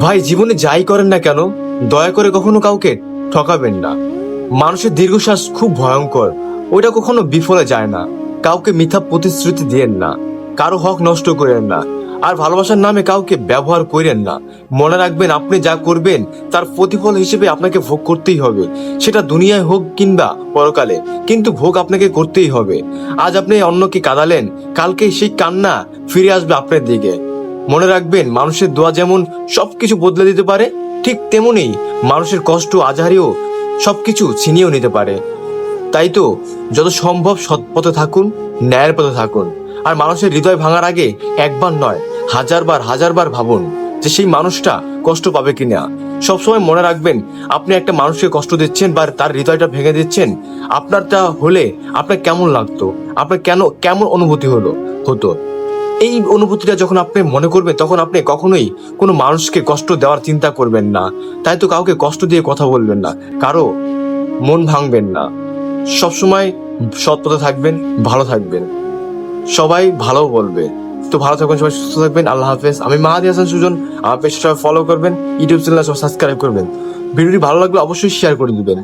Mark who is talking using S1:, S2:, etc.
S1: ভাই, জীবনে যাই করেন না কেন? দয়া করে কখনো কাউকে ঠকাবেন না। মানুষের দীর্ঘশ্বাস খুব ভয়ঙ্কর। ওইটা কখনো বিফলে যায় না। কাউকে মিথ্যা প্রতিশ্রুতি দিয়েন না। কারও হক নষ্ট করেন না। আর ভালোবাসার নামে কাউকে ব্যবহার করেন না। মনে রাখবেন, আপনি যা করবেন, তার প্রতিফল হিসেবে আপনাকে ভোগ করতেই হবে। সেটা দুনিয়ায় হোক কিংবা পরকালে, কিন্তু ভোগ আপনাকে করতেই হবে। আজ আপনি অন্যকে কাঁদালেন কালকে সেই কান্না ফিরে আসবে আপনার দিকে। মনে রাখবেন, মানুষের দোয়া যেমন সবকিছু বদলে দিতে পারে, ঠিক তেমনি মানুষের কষ্ট, আজহারিও সবকিছু ছিনিয়েও নিতে পারে। তাই তো, যত সম্ভব সৎ পথে থাকুন, ন্যায়ের পথে থাকুন। আর মানুষের হৃদয় ভাঙার আগে একবার নয়, হাজারবার হাজারবার ভাবুন যে সেই মানুষটা কষ্ট পাবে কিনা। সবসময় মনে রাখবেন, আপনি একটা মানুষকে কষ্ট দিচ্ছেন বা তার হৃদয়টা ভেঙে দিচ্ছেন, আপনারটা হলে আপনার কেমন লাগতো, আপনার কেন, কেমন অনুভূতি হলো, হতো। এই অনুভূতিটা যখন আপনি মনে করবেন, তখন আপনি কখনোই কোনো মানুষকে কষ্ট দেওয়ার চিন্তা করবেন না। তাই তো কাউকে কষ্ট দিয়ে কথা বলবেন না। কারও মন ভাঙবেন না। সবসময় সৎ পথে থাকবেন, ভালো থাকবেন। সবাই ভালো বলবে। তো ভালো থাকবেন, সবাই সুস্থ থাকবেন। আল্লাহ হাফেজ। আমি মাহাদি হাসান সুজন। আমার পেজটা ফলো করবেন। ইউটিউব চ্যানেল সব সাবস্ক্রাইব করবেন। ভিডিওটি ভালো লাগলে অবশ্যই শেয়ার করে দিবেন।